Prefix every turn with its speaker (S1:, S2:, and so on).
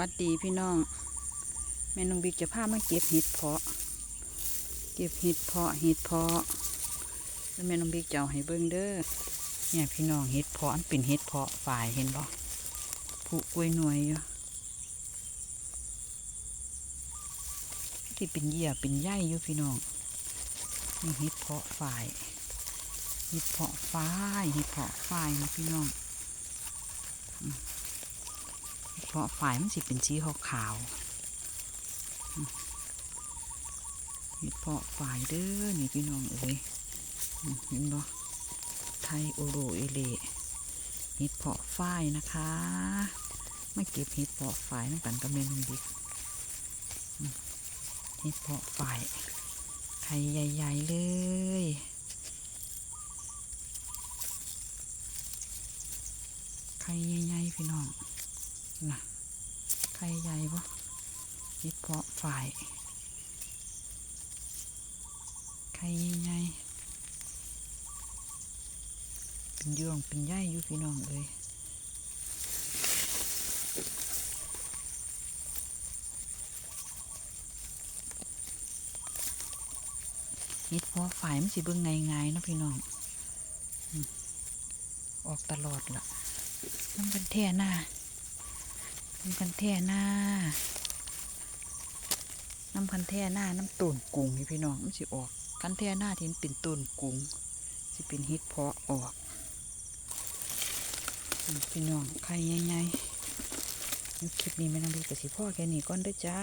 S1: วัสดีพี่น้อง แม่นงบิ๊กจะพามาเก็บเห็ดเพาะ เก็บเห็ดเพาะเห็ดเพาะแล้วแม่นงบิ๊กจะเอาให้เบิ่งเด้อเนี่ยพี่น้องเห็ดเพาะอันเป็นเห็ดเพาะฝ่ายเห็นบ่ผูกล้วยหน่วยอยู่ที่เป็นเหยื่อเป็นใยอยู่พี่น้องนี่เห็ดเพาะฝ่ายเห็ดเพาะฝ้ายเห็ดเพาะฝ้ายนะพี่น้อง เพ ราะฝ่ายมันสิเป็นสีขาวขาวเห็ดเพาะฝ่ายเด้อนี่พี่น้องเอ้ยเห็นบ่ไทยโอโรเอเลเห็ดเพาะฝ่ายนะคะมาเก็บเห็ดเพาะฝ่ายน้ำกันกับแม่นุ่งบิ๊กเห็ดเพาะฝ่ายไข่ใหญ่ ๆ เลยไข่ใหญ่ๆพี่น้อง นะไข่ใหญ่ปะเห็ดเพาะฝ่าย ไข่ใหญ่เป็นยวงเป็นใยอยู่พี่น้องเลยเห็ดเพาะฝ่ายมันสิเบิ่งไงายๆเนาะพี่น้อง ออกตลอดละน้ำเป็นแท่หน้า น้ำคันแท่หน้า น้ำคันแท่หน้าน้ำต้นกุ้งนี่พี่น้องมันสิออก กันแท่หน้าที่มันเป็นต้นกุ้งสิเป็นฮิตเพาะออกพี่น้องไข่ใหญ่ๆคลิปนี้ไม่ต้องดูแต่สิพ่อแค่นี้ก่อนเด้อจ้า